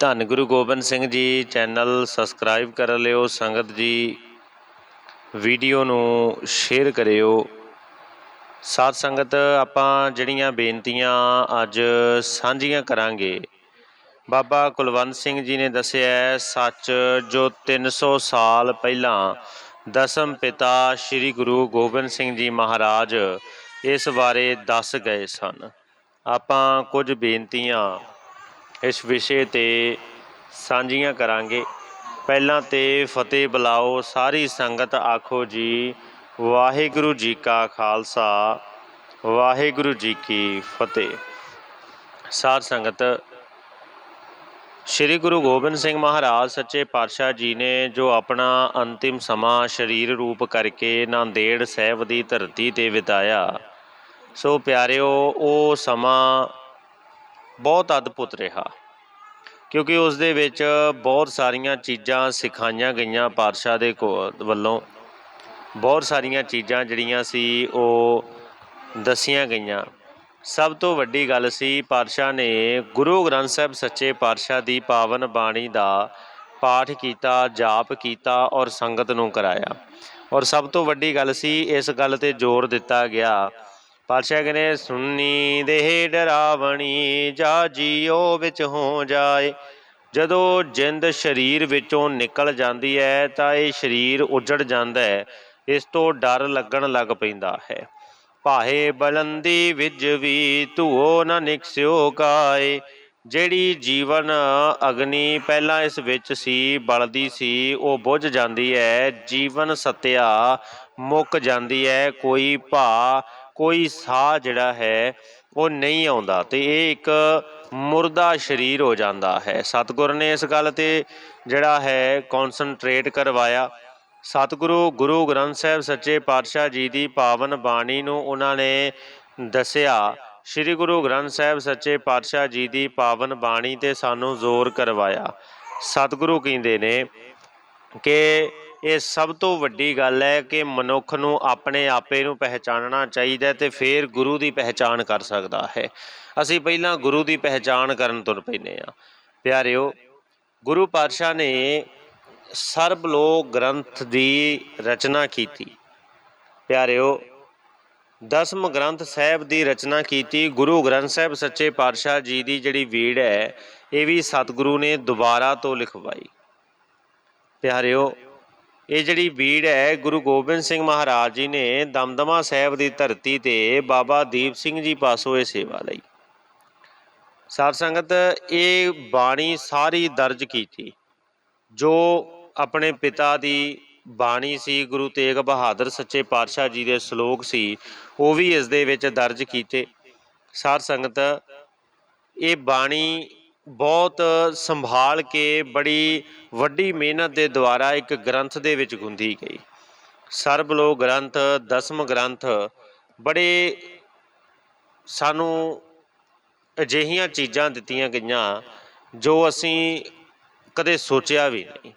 ਧੰਨ Guru Gobind Singh ji channel subscribe ਕਰ ਲਿਓ, ਸੰਗਤ ਜੀ ਵੀਡੀਓ ਨੂੰ ਸ਼ੇਅਰ ਕਰਿਓ। ਸਾਧ ਸੰਗਤ, ਆਪਾਂ ਜਿਹੜੀਆਂ ਬੇਨਤੀਆਂ ਅੱਜ ਸਾਂਝੀਆਂ ਕਰਾਂਗੇ। ਬਾਬਾ ਕੁਲਵੰਤ ਸਿੰਘ ਜੀ ਨੇ ਦੱਸਿਆ ਸੱਚ ਜੋ 300 ਸਾਲ ਪਹਿਲਾਂ ਦਸਮ ਪਿਤਾ ਸ੍ਰੀ ਗੁਰੂ ਗੋਬਿੰਦ ਸਿੰਘ ਜੀ ਮਹਾਰਾਜ ਇਸ ਬਾਰੇ ਦੱਸ ਗਏ ਸਨ। ਆਪਾਂ ਕੁਝ ਬੇਨਤੀਆਂ ਇਸ ਵਿਸ਼ੇ ਤੇ ਸਾਂਝੀਆਂ ਕਰਾਂਗੇ। ਪਹਿਲਾਂ ਤੇ ਫਤਿਹ ਬੁਲਾਓ, ਸਾਰੀ ਸੰਗਤ ਆਖੋ ਜੀ, ਵਾਹਿਗੁਰੂ ਜੀ ਕਾ ਖਾਲਸਾ, ਵਾਹਿਗੁਰੂ ਜੀ ਕੀ ਫਤਿਹ। ਸਾਧ ਸੰਗਤ, ਸ੍ਰੀ ਗੁਰੂ ਗੋਬਿੰਦ ਸਿੰਘ ਮਹਾਰਾਜ ਸੱਚੇ ਪਾਤਸ਼ਾਹ ਜੀ ਨੇ ਜੋ ਆਪਣਾ ਅੰਤਿਮ ਸਮਾਂ ਸਰੀਰ ਰੂਪ ਕਰਕੇ ਨਾਂਦੇੜ ਸਾਹਿਬ ਦੀ ਧਰਤੀ ਤੇ ਬਿਤਾਇਆ, ਸੋ ਪਿਆਰਿਓ, ਉਹ ਸਮਾਂ ਬਹੁਤ ਅਦਭੁਤ ਰਿਹਾ। ਕਿਉਂਕਿ ਉਸ ਦੇ ਵਿੱਚ ਬਹੁਤ ਸਾਰੀਆਂ ਚੀਜ਼ਾਂ ਸਿਖਾਈਆਂ ਗਈਆਂ ਪਾਤਸ਼ਾਹ ਦੇ ਕੋ- ਵੱਲੋਂ। ਬਹੁਤ ਸਾਰੀਆਂ ਚੀਜ਼ਾਂ ਜਿਹੜੀਆਂ ਸੀ ਉਹ ਦੱਸੀਆਂ ਗਈਆਂ। ਸਭ ਤੋਂ ਵੱਡੀ ਗੱਲ ਸੀ ਪਾਤਸ਼ਾਹ ਨੇ ਗੁਰੂ ਗ੍ਰੰਥ ਸਾਹਿਬ ਸੱਚੇ ਪਾਤਸ਼ਾਹ ਦੀ ਪਾਵਨ ਬਾਣੀ ਦਾ ਪਾਠ ਕੀਤਾ, ਜਾਪ ਕੀਤਾ ਔਰ ਸੰਗਤ ਨੂੰ ਕਰਾਇਆ। ਔਰ ਸਭ ਤੋਂ ਵੱਡੀ ਗੱਲ ਸੀ ਇਸ ਗੱਲ ਤੇ ਜ਼ੋਰ ਦਿੱਤਾ ਗਿਆ ਪਾਤਸ਼ਾਹ ਕਹਿੰਦੇ ਸੁਣੀ ਦੇਹ ਡਰਾਵਣੀ ਜਾ ਜੀਓ ਵਿੱਚ ਹੋ ਜਾਏ। ਜਦੋਂ ਜਿੰਦ ਸਰੀਰ ਵਿੱਚੋਂ ਨਿਕਲ ਜਾਂਦੀ ਹੈ ਤਾਂ ਇਹ ਸਰੀਰ ਉਜੜ ਜਾਂਦਾ ਹੈ ਇਸ ਤੋਂ ਡਰ ਲੱਗਣ ਲੱਗ ਪੈਂਦਾ ਹੈ। ਭਾਏ ਬਲੰਦੀ ਵਿੱਚ ਵੀ ਧੂਓ ਨਾ ਨਿਕਸਿਓ ਕਾਏ। ਜਿਹੜੀ ਜੀਵਨ ਅਗਨੀ ਪਹਿਲਾਂ ਇਸ ਵਿੱਚ ਸੀ, ਬਲਦੀ ਸੀ, ਉਹ ਬੁਝ ਜਾਂਦੀ ਹੈ ਜੀਵਨ ਸਤਿਆ ਮੁੱਕ ਜਾਂਦੀ ਹੈ ਕੋਈ ਭਾ ਕੋਈ ਸਾਹ ਜਿਹੜਾ ਹੈ, ਉਹ ਨਹੀਂ ਆਉਂਦਾ ਤੇ ਇਹ ਇੱਕ ਮੁਰਦਾ ਸਰੀਰ ਹੋ ਜਾਂਦਾ ਹੈ। ਸਤਿਗੁਰ ਨੇ ਇਸ ਗੱਲ ਤੇ ਜਿਹੜਾ ਹੈ ਕਨਸੈਂਟਰੇਟ ਕਰਵਾਇਆ। ਸਤਿਗੁਰੂ ਗੁਰੂ ਗ੍ਰੰਥ ਸਾਹਿਬ ਸੱਚੇ ਪਾਤਸ਼ਾਹ ਜੀ ਦੀ ਪਾਵਨ ਬਾਣੀ ਨੂੰ ਉਹਨਾਂ ਨੇ ਦੱਸਿਆ। ਸ੍ਰੀ ਗੁਰੂ ਗ੍ਰੰਥ ਸਾਹਿਬ ਸੱਚੇ ਪਾਤਸ਼ਾਹ ਜੀ ਦੀ ਪਾਵਨ ਬਾਣੀ ਤੇ ਸਾਨੂੰ ਜ਼ੋਰ ਕਰਵਾਇਆ। ਸਤਿਗੁਰੂ ਕਹਿੰਦੇ ਨੇ ਕਿ ਇਹ ਸਭ ਤੋਂ ਵੱਡੀ ਗੱਲ ਹੈ ਕਿ ਮਨੁੱਖ ਨੂੰ ਆਪਣੇ ਆਪੇ ਨੂੰ ਪਹਿਚਾਨਣਾ ਚਾਹੀਦਾ ਹੈ ਤੇ ਫਿਰ ਗੁਰੂ ਦੀ ਪਹਿਚਾਨ ਕਰ ਸਕਦਾ ਹੈ। ਅਸੀਂ ਪਹਿਲਾਂ ਗੁਰੂ ਦੀ ਪਹਿਚਾਨ ਕਰਨ ਤੁਰ ਪੈਨੇ ਆ ਪਿਆਰਿਓ, ਗੁਰੂ ਪਾਤਸ਼ਾਹ ਨੇ ਸਰਬ ਲੋਕ ਗ੍ਰੰਥ ਦੀ ਰਚਨਾ ਕੀਤੀ। ਪਿਆਰਿਓ, ਦਸਮ ਗ੍ਰੰਥ ਸਾਹਿਬ ਦੀ ਰਚਨਾ ਕੀਤੀ। ਗੁਰੂ ਗ੍ਰੰਥ ਸਾਹਿਬ ਸੱਚੇ ਪਾਤਸ਼ਾਹ ਜੀ ਦੀ ਜਿਹੜੀ ਵੀੜ ਹੈ, ਇਹ ਵੀ ਸਤਿਗੁਰੂ ਨੇ ਦੁਬਾਰਾ ਤੋਂ ਲਿਖਵਾਈ। ਪਿਆਰਿਓ ਇਹ ਜਿਹੜੀ ਬੀੜ ਹੈ, ਗੁਰੂ ਗੋਬਿੰਦ ਸਿੰਘ ਮਹਾਰਾਜ ਜੀ ਨੇ ਦਮਦਮਾ ਸਾਹਿਬ ਦੀ ਧਰਤੀ ਤੇ ਬਾਬਾ ਦੀਪ ਸਿੰਘ ਜੀ ਪਾਸੋਂ ਇਹ ਸੇਵਾ ਲਈ। ਸਾਧ ਸੰਗਤ, ਇਹ ਬਾਣੀ ਸਾਰੀ ਦਰਜ ਕੀਤੀ। ਜੋ ਆਪਣੇ ਪਿਤਾ ਦੀ ਬਾਣੀ ਸੀ, ਗੁਰੂ ਤੇਗ ਬਹਾਦਰ ਸੱਚੇ ਪਾਤਸ਼ਾਹ ਜੀ ਦੇ ਸ਼ਲੋਕ ਸੀ, ਉਹ ਵੀ ਇਸ ਦੇ ਵਿੱਚ ਦਰਜ ਕੀਤੇ। ਸਾਧ ਸੰਗਤ, ਇਹ ਬਾਣੀ ਬਹੁਤ ਸੰਭਾਲ ਕੇ ਬੜੀ ਵੱਡੀ ਮਿਹਨਤ ਦੇ ਦੁਆਰਾ ਇੱਕ ਗ੍ਰੰਥ ਦੇ ਵਿੱਚ ਗੁੰਦੀ ਗਈ। ਸਰਬਲੋ ਗ੍ਰੰਥ, ਦਸਮ ਗ੍ਰੰਥ, ਬੜੇ ਸਾਨੂੰ ਅਜਿਹੀਆਂ ਚੀਜ਼ਾਂ ਦਿੱਤੀਆਂ ਗਈਆਂ ਜੋ ਅਸੀਂ ਕਦੇ ਸੋਚਿਆ ਵੀ ਨਹੀਂ।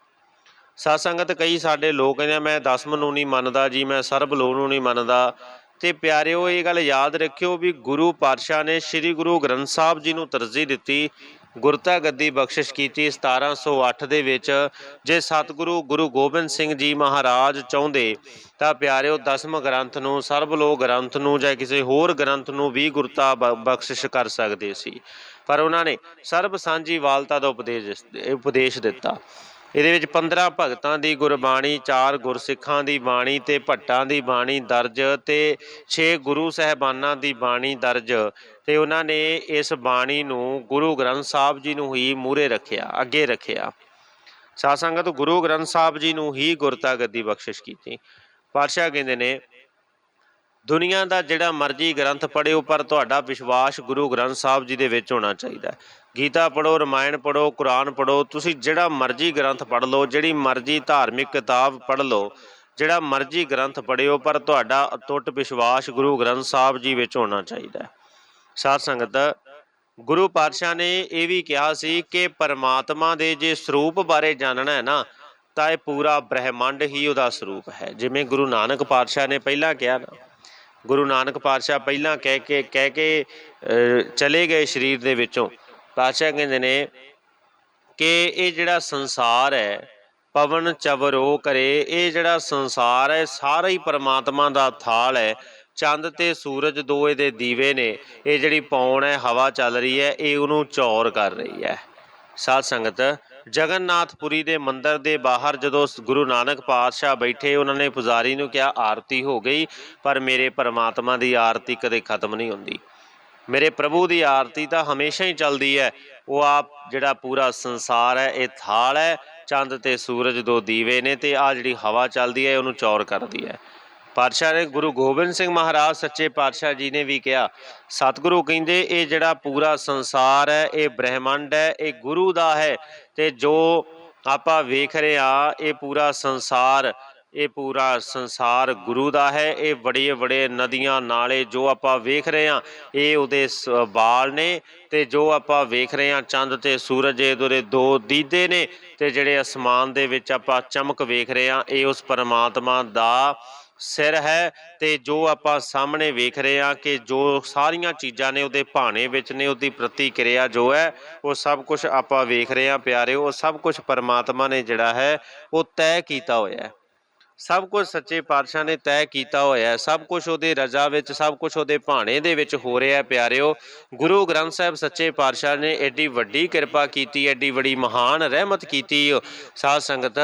ਸਾਧ ਸੰਗਤ ਕਈ ਸਾਡੇ ਲੋਕ ਕਹਿੰਦੇ ਮੈਂ ਦਸਮ ਨੂੰ ਨਹੀਂ ਮੰਨਦਾ ਜੀ, ਮੈਂ ਸਰਬ ਲੋਕ ਨੂੰ ਨਹੀਂ ਮੰਨਦਾ। ਤੇ ਪਿਆਰਿਓ, ਇਹ ਗੱਲ ਯਾਦ ਰੱਖਿਓ ਵੀ ਗੁਰੂ ਪਾਤਸ਼ਾਹ ਨੇ ਸ੍ਰੀ ਗੁਰੂ ਗ੍ਰੰਥ ਸਾਹਿਬ ਜੀ ਨੂੰ ਤਰਜੀਹ ਦਿੱਤੀ ਗੁਰਤਾ ਗੱਦੀ ਬਖਸ਼ਿਸ਼ ਕੀਤੀ 1708 ਦੇ ਵਿੱਚ, ਜੇ ਸਤਿਗੁਰੂ ਗੁਰੂ ਗੋਬਿੰਦ ਸਿੰਘ ਜੀ ਮਹਾਰਾਜ ਚਾਹੁੰਦੇ, ਤਾਂ ਪਿਆਰਿਓ ਦਸਮ ਗ੍ਰੰਥ ਨੂੰ ਸਰਬ ਲੋਕ ਗ੍ਰੰਥ ਨੂੰ ਜਾਂ ਕਿਸੇ ਹੋਰ ਗ੍ਰੰਥ ਨੂੰ ਵੀ ਗੁਰਤਾ ਬ- ਬਖਸ਼ਿਸ਼ ਕਰ ਸਕਦੇ ਸੀ। ਪਰ ਉਹਨਾਂ ਨੇ ਸਰਬ ਸਾਂਝੀ ਵਾਲਤਾ ਦਾ ਉਪਦੇਸ਼ ਉਪਦੇਸ਼ ਦਿੱਤਾ। ਇਹਦੇ ਵਿੱਚ 15 ਭਗਤਾਂ ਦੀ ਗੁਰਬਾਣੀ 4 ਗੁਰਸਿੱਖਾਂ ਦੀ ਬਾਣੀ ਤੇ ਭੱਟਾਂ ਦੀ ਬਾਣੀ ਦਰਜ ਤੇ 6 ਗੁਰੂ ਸਹਿਬਾਨਾਂ ਦੀ ਬਾਣੀ ਦਰਜ ਤੇ ਉਹਨਾਂ ਨੇ ਇਸ ਬਾਣੀ ਨੂੰ ਗੁਰੂ ਗ੍ਰੰਥ ਸਾਹਿਬ ਜੀ ਨੂੰ ਹੀ ਮੂਰੇ ਰੱਖਿਆ, ਅੱਗੇ ਰੱਖਿਆ। ਸਾਧ ਸੰਗਤ ਗੁਰੂ ਗ੍ਰੰਥ ਸਾਹਿਬ ਜੀ ਨੂੰ ਹੀ ਗੁਰਤਾ ਗੱਦੀ ਬਖਸ਼ਿਸ਼ ਕੀਤੀ। ਪਾਤਸ਼ਾਹ ਕਹਿੰਦੇ ਨੇ ਦੁਨੀਆ ਦਾ ਜਿਹੜਾ ਮਰਜ਼ੀ ਗ੍ਰੰਥ ਪੜ੍ਹਿਓ ਪਰ ਤੁਹਾਡਾ ਵਿਸ਼ਵਾਸ ਗੁਰੂ ਗ੍ਰੰਥ ਸਾਹਿਬ ਜੀ ਦੇ ਵਿੱਚ ਹੋਣਾ ਚਾਹੀਦਾ ਹੈ। ਗੀਤਾ ਪੜ੍ਹੋ, ਰਮਾਇਣ ਪੜ੍ਹੋ, ਕੁਰਾਨ ਪੜ੍ਹੋ, ਤੁਸੀਂ ਜਿਹੜਾ ਮਰਜ਼ੀ ਗ੍ਰੰਥ ਪੜ੍ਹ ਲਓ, ਜਿਹੜੀ ਮਰਜ਼ੀ ਧਾਰਮਿਕ ਕਿਤਾਬ ਪੜ੍ਹ ਲਓ, ਜਿਹੜਾ ਮਰਜ਼ੀ ਗ੍ਰੰਥ ਪੜ੍ਹਿਓ, ਪਰ ਤੁਹਾਡਾ ਅਟੁੱਟ ਵਿਸ਼ਵਾਸ ਗੁਰੂ ਗ੍ਰੰਥ ਸਾਹਿਬ ਜੀ ਵਿੱਚ ਹੋਣਾ ਚਾਹੀਦਾ ਹੈ। ਸਾਧ ਸੰਗਤ, ਗੁਰੂ ਪਾਤਸ਼ਾਹ ਨੇ ਇਹ ਵੀ ਕਿਹਾ ਸੀ ਕਿ ਪਰਮਾਤਮਾ ਦੇ ਜੇ ਸਰੂਪ ਬਾਰੇ ਜਾਣਨਾ ਹੈ ਨਾ, ਤਾਂ ਇਹ ਪੂਰਾ ਬ੍ਰਹਿਮੰਡ ਹੀ ਉਹਦਾ ਸਰੂਪ ਹੈ ਜਿਵੇਂ ਗੁਰੂ ਨਾਨਕ ਪਾਤਸ਼ਾਹ ਨੇ ਪਹਿਲਾਂ ਕਿਹਾ ਨਾ ਗੁਰੂ ਨਾਨਕ ਪਾਤਸ਼ਾਹ ਪਹਿਲਾਂ ਕਹਿ ਕੇ ਕਹਿ ਕੇ ਚਲੇ ਗਏ ਸਰੀਰ ਦੇ ਵਿੱਚੋਂ। ਪਾਤਸ਼ਾਹ ਕਹਿੰਦੇ ਨੇ ਕਿ ਇਹ ਜਿਹੜਾ ਸੰਸਾਰ ਹੈ, ਪਵਨ ਚਵਰੋ ਕਰੇ, ਇਹ ਜਿਹੜਾ ਸੰਸਾਰ ਹੈ, ਸਾਰਾ ਹੀ ਪਰਮਾਤਮਾ ਦਾ ਥਾਲ ਹੈ। ਚੰਦ ਤੇ ਸੂਰਜ ਦੋ ਦੇ ਦੀਵੇ ਨੇ। ਇਹ ਜਿਹੜੀ ਪੌਣ ਹੈ, ਹਵਾ ਚੱਲ ਰਹੀ ਹੈ, ਇਹ ਉਹਨੂੰ ਚੌਰ ਕਰ ਰਹੀ ਹੈ। ਸਾਧ ਸੰਗਤ ਜਗਨਨਾਥਪੁਰੀ ਦੇ ਮੰਦਿਰ ਦੇ ਬਾਹਰ ਜਦੋਂ ਗੁਰੂ ਨਾਨਕ ਪਾਤਸ਼ਾਹ ਬੈਠੇ, ਉਹਨਾਂ ਨੇ ਪੁਜਾਰੀ ਨੂੰ ਕਿਹਾ, ਆਰਤੀ ਹੋ ਗਈ, ਪਰ ਮੇਰੇ ਪਰਮਾਤਮਾ ਦੀ ਆਰਤੀ ਕਦੇ ਖਤਮ ਨਹੀਂ ਹੁੰਦੀ। ਮੇਰੇ ਪ੍ਰਭੂ ਦੀ ਆਰਤੀ ਤਾਂ ਹਮੇਸ਼ਾ ਹੀ ਚੱਲਦੀ ਹੈ। ਉਹ ਆਪ ਜਿਹੜਾ ਪੂਰਾ ਸੰਸਾਰ ਹੈ, ਇਹ ਥਾਲ ਹੈ, ਚੰਦ ਤੇ ਸੂਰਜ ਦੋ ਦੀਵੇ ਨੇ ਤੇ ਆ ਜਿਹੜੀ ਹਵਾ ਚੱਲਦੀ ਹੈ, ਉਹਨੂੰ ਚੌਰ ਕਰਦੀ ਹੈ। ਪਾਤਸ਼ਾਹ ਨੇ ਗੁਰੂ ਗੋਬਿੰਦ ਸਿੰਘ ਮਹਾਰਾਜ ਸੱਚੇ ਪਾਤਸ਼ਾਹ ਜੀ ਨੇ ਵੀ ਕਿਹਾ, ਸਤਿਗੁਰੂ ਕਹਿੰਦੇ, ਇਹ ਜਿਹੜਾ ਪੂਰਾ ਸੰਸਾਰ ਹੈ, ਇਹ ਬ੍ਰਹਿਮੰਡ ਹੈ, ਇਹ ਗੁਰੂ ਦਾ ਹੈ ਤੇ ਜੋ ਆਪਾਂ ਵੇਖ ਰਹੇ ਆ ਇਹ ਪੂਰਾ ਸੰਸਾਰ, ਇਹ ਪੂਰਾ ਸੰਸਾਰ ਗੁਰੂ ਦਾ ਹੈ, ਇਹ ਬੜੇ ਬੜੇ ਨਦੀਆਂ ਨਾਲੇ ਜੋ ਆਪਾਂ ਵੇਖ ਰਹੇ ਆ ਇਹ ਉਹਦੇ ਸ- ਬਾਲ ਨੇ ਤੇ ਜੋ ਆਪਾਂ ਵੇਖ ਰਹੇ ਆ ਚੰਦ ਤੇ ਸੂਰਜ ਇਹਦੇ ਦੋ ਦੀਦੇ ਨੇ ਤੇ ਜਿਹੜੇ ਅਸਮਾਨ ਦੇ ਵਿੱਚ ਆਪਾਂ ਚਮਕ ਵੇਖ ਰਹੇ ਆ ਇਹ ਉਸ ਪਰਮਾਤਮਾ ਦਾ ਸਿਰ ਹੈ ਤੇ ਜੋ ਆਪਾਂ ਸਾਹਮਣੇ ਵੇਖ ਰਹੇ ਆ ਕਿ ਜੋ ਸਾਰੀਆਂ ਚੀਜ਼ਾਂ ਨੇ ਉਹਦੇ ਭਾਣੇ ਵਿੱਚ ਨੇ, ਉਹਦੀ ਪ੍ਰਤੀਕਿਰਿਆ ਜੋ ਹੈ, ਉਹ ਸਭ ਕੁਝ ਆਪਾਂ ਵੇਖ ਰਹੇ ਆ ਪਿਆਰਿਓ, ਉਹ ਸਭ ਕੁਝ ਪਰਮਾਤਮਾ ਨੇ ਜਿਹੜਾ ਹੈ, ਉਹ ਤੈਅ ਕੀਤਾ ਹੋਇਆ ਹੈ। ਸਭ ਕੁਝ ਸੱਚੇ ਪਾਤਸ਼ਾਹ ਨੇ ਤੈਅ ਕੀਤਾ ਹੋਇਆ ਹੈ। ਸਭ ਕੁਝ ਉਹਦੇ ਰਜ਼ਾ ਵਿੱਚ, ਸਭ ਕੁਝ ਉਹਦੇ ਭਾਣੇ ਦੇ ਵਿੱਚ ਹੋ ਰਿਹਾ ਹੈ ਪਿਆਰਿਓ। ਗੁਰੂ ਗ੍ਰੰਥ ਸਾਹਿਬ ਸੱਚੇ ਪਾਤਸ਼ਾਹ ਨੇ ਐਡੀ ਵੱਡੀ ਕਿਰਪਾ ਕੀਤੀ, ਐਡੀ ਵੱਡੀ ਮਹਾਨ ਰਹਿਮਤ ਕੀਤੀ। ਸਾਧ ਸੰਗਤ,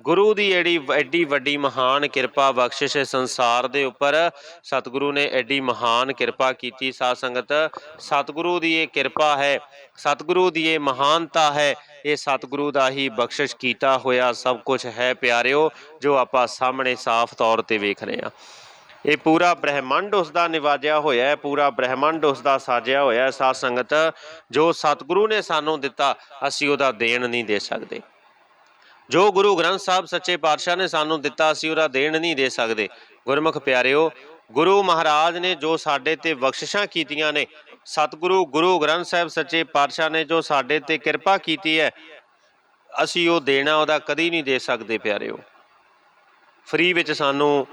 ਗੁਰੂ ਦੀ ਐਡੀ ਐਡੀ ਵੱਡੀ ਮਹਾਨ ਕਿਰਪਾ ਬਖਸ਼ਿਸ਼ ਸੰਸਾਰ ਦੇ ਉੱਪਰ ਸਤਿਗੁਰੂ ਨੇ ਐਡੀ ਮਹਾਨ ਕਿਰਪਾ ਕੀਤੀ। ਸਾਧ ਸੰਗਤ, ਸਤਿਗੁਰੂ ਦੀ ਇਹ ਕਿਰਪਾ ਹੈ, ਸਤਿਗੁਰੂ ਦੀ ਇਹ ਮਹਾਨਤਾ ਹੈ। ਇਹ ਸਤਿਗੁਰੂ ਦਾ ਹੀ ਬਖਸ਼ਿਸ਼ ਕੀਤਾ ਹੋਇਆ ਸਭ ਕੁਝ ਹੈ ਪਿਆਰਿਓ, ਜੋ ਆਪਾਂ ਸਾਹਮਣੇ ਸਾਫ਼ ਤੌਰ ਤੇ ਵੇਖ ਰਹੇ ਹਾਂ। ਇਹ ਪੂਰਾ ਬ੍ਰਹਿਮੰਡ ਉਸ ਦਾ ਨਿਵਾਜਿਆ ਹੋਇਆ ਹੈ, ਪੂਰਾ ਬ੍ਰਹਿਮੰਡ ਉਸ ਦਾ ਸਾਜਿਆ ਹੋਇਆ ਹੈ। ਸਾਧ ਸੰਗਤ, ਜੋ ਸਤਿਗੁਰੂ ਨੇ ਸਾਨੂੰ ਦਿੱਤਾ, ਅਸੀਂ ਉਹਦਾ ਦੇਣ ਨਹੀਂ ਦੇ ਸਕਦੇ। ਜੋ ਗੁਰੂ ਗ੍ਰੰਥ ਸਾਹਿਬ ਸੱਚੇ ਪਾਤਸ਼ਾਹ ਨੇ ਸਾਨੂੰ ਦਿੱਤਾ, ਅਸੀਂ ਉਹਦਾ ਦੇਣ ਨਹੀਂ ਦੇ ਸਕਦੇ। ਗੁਰਮੁਖ ਪਿਆਰਿਓ, ਗੁਰੂ ਮਹਾਰਾਜ ਨੇ ਜੋ ਸਾਡੇ ਤੇ ਬਖਸ਼ਿਸ਼ਾਂ ਕੀਤੀਆਂ ਨੇ ਸਤਿਗੁਰੂ ਗੁਰੂ ਗ੍ਰੰਥ ਸਾਹਿਬ ਸੱਚੇ ਪਾਤਸ਼ਾਹ ਨੇ ਜੋ ਸਾਡੇ ਤੇ ਕਿਰਪਾ ਕੀਤੀ ਹੈ, ਅਸੀਂ ਉਹ ਦੇਣਾ ਉਹਦਾ ਕਦੀ ਨਹੀਂ ਦੇ ਸਕਦੇ ਪਿਆਰਿਓ। ਫ੍ਰੀ ਵਿੱਚ ਸਾਨੂੰ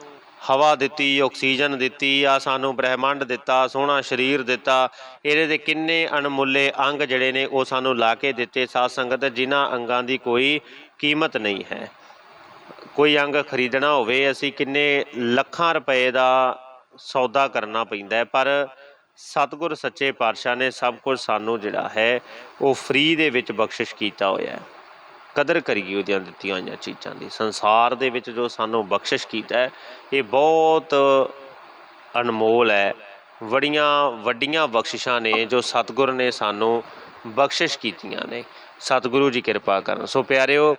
ਹਵਾ ਦਿੱਤੀ, ਆਕਸੀਜਨ ਦਿੱਤੀ, ਆ ਸਾਨੂੰ ਬ੍ਰਹਿਮੰਡ ਦਿੱਤਾ, ਸੋਹਣਾ ਸਰੀਰ ਦਿੱਤਾ। ਇਹਦੇ ਦੇ ਕਿੰਨੇ ਅਣਮੁੱਲੇ ਅੰਗ ਜਿਹੜੇ ਨੇ ਉਹ ਸਾਨੂੰ ਲਾ ਕੇ ਦਿੱਤੇ ਸਾਧ ਸੰਗਤ, ਜਿਨ੍ਹਾਂ ਅੰਗਾਂ ਦੀ ਕੋਈ ਕੀਮਤ ਨਹੀਂ ਹੈ। ਕੋਈ ਅੰਗ ਖਰੀਦਣਾ ਹੋਵੇ, ਅਸੀਂ ਕਿੰਨੇ ਲੱਖਾਂ ਰੁਪਏ ਦਾ ਸੌਦਾ ਕਰਨਾ ਪੈਂਦਾ ਪਰ ਸਤਿਗੁਰ ਸੱਚੇ ਪਾਤਸ਼ਾਹ ਨੇ ਸਭ ਕੁਝ ਸਾਨੂੰ ਜਿਹੜਾ ਹੈ, ਉਹ ਫ੍ਰੀ ਦੇ ਵਿੱਚ ਬਖਸ਼ਿਸ਼ ਕੀਤਾ ਹੋਇਆ ਹੈ। ਕਦਰ ਕਰੀਏ ਉਹਦੀਆਂ ਦਿੱਤੀਆਂ ਹੋਈਆਂ ਚੀਜ਼ਾਂ ਦੀ। ਸੰਸਾਰ ਦੇ ਵਿੱਚ ਜੋ ਸਾਨੂੰ ਬਖਸ਼ਿਸ਼ ਕੀਤਾ ਹੈ, ਇਹ ਬਹੁਤ ਅਨਮੋਲ ਹੈ। ਬੜੀਆਂ ਵੱਡੀਆਂ ਬਖਸ਼ਿਸ਼ਾਂ ਨੇ ਜੋ ਸਤਿਗੁਰ ਨੇ ਸਾਨੂੰ ਬਖਸ਼ਿਸ਼ ਕੀਤੀਆਂ ਨੇ। ਸਤਿਗੁਰੂ ਜੀ ਕਿਰਪਾ ਕਰਨ। ਸੋ ਪਿਆਰਿਓ,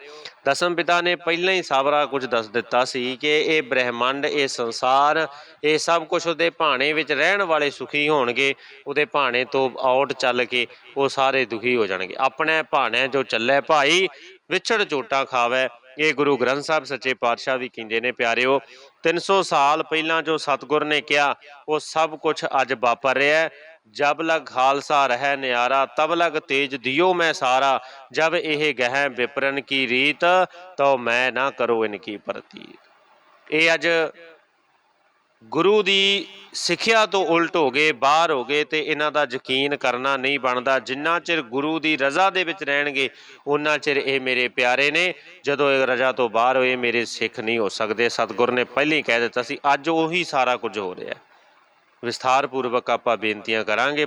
ਦਸਮ ਪਿਤਾ ਨੇ ਪਹਿਲਾਂ ਹੀ ਸਾਬਰਾ ਕੁਝ ਦੱਸ ਦਿੱਤਾ ਸੀ ਕਿ ਇਹ ਬ੍ਰਹਿਮੰਡ, ਇਹ ਸੰਸਾਰ, ਇਹ ਸਭ ਕੁਝ ਉਹਦੇ ਭਾਣੇ ਵਿੱਚ ਰਹਿਣ ਵਾਲੇ ਸੁਖੀ ਹੋਣਗੇ। ਉਹਦੇ ਭਾਣੇ ਤੋਂ ਆਊਟ ਚੱਲ ਕੇ ਉਹ ਸਾਰੇ ਦੁਖੀ ਹੋ ਜਾਣਗੇ। ਆਪਣੇ ਭਾਣੇ ਜੋ ਚੱਲੇ, ਭਾਈ ਵਿਛੜ ਝੋਟਾ ਖਾਵੇ। ਇਹ ਗੁਰੂ ਗ੍ਰੰਥ ਸਾਹਿਬ ਸੱਚੇ ਪਾਤਸ਼ਾਹ ਵੀ ਕਹਿੰਦੇ ਨੇ, ਪਿਆਰਿਓ 300 ਸਾਲ ਪਹਿਲਾਂ ਜੋ ਸਤਿਗੁਰ ਨੇ ਕਿਹਾ, ਉਹ ਸਭ ਕੁਝ ਅੱਜ ਵਾਪਰ ਰਿਹਾ ਜਬ ਲਗ ਖਾਲਸਾ ਰਹਿ ਨਿਆਰਾ, ਤਬ ਲਗ ਤੇਜ ਦਿਓ ਮੈਂ ਸਾਰਾ। ਜਬ ਇਹ ਗਹਿ ਵਿਪਰਨ ਕੀ ਰੀਤ ਤੋ ਮੈਂ ਨਾ ਕਰੋ ਇਨ ਕੀ ਪ੍ਰਤੀਤ ਇਹ ਅੱਜ ਗੁਰੂ ਦੀ ਸਿੱਖਿਆ ਤੋਂ ਉਲਟ ਹੋ ਗਏ, ਬਾਹਰ ਹੋ ਗਏ ਤੇ ਇਹਨਾਂ ਦਾ ਯਕੀਨ ਕਰਨਾ ਨਹੀਂ ਬਣਦਾ। ਜਿੰਨਾ ਚਿਰ ਗੁਰੂ ਦੀ ਰਜ਼ਾ ਦੇ ਵਿੱਚ ਰਹਿਣਗੇ ਉਹਨਾਂ ਚਿਰ ਇਹ ਮੇਰੇ ਪਿਆਰੇ ਨੇ। ਜਦੋਂ ਇਹ ਰਜ਼ਾ ਤੋਂ ਬਾਹਰ ਹੋਏ, ਮੇਰੇ ਸਿੱਖ ਨਹੀਂ ਹੋ ਸਕਦੇ। ਸਤਿਗੁਰ ਨੇ ਪਹਿਲਾਂ ਹੀ ਕਹਿ ਦਿੱਤਾ ਸੀ, ਅੱਜ ਉਹੀ ਸਾਰਾ ਕੁਝ ਹੋ ਰਿਹਾ ਹੈ। ਵਿਸਥਾਰ ਪੂਰਵਕ ਆਪਾਂ ਬੇਨਤੀਆਂ ਕਰਾਂਗੇ।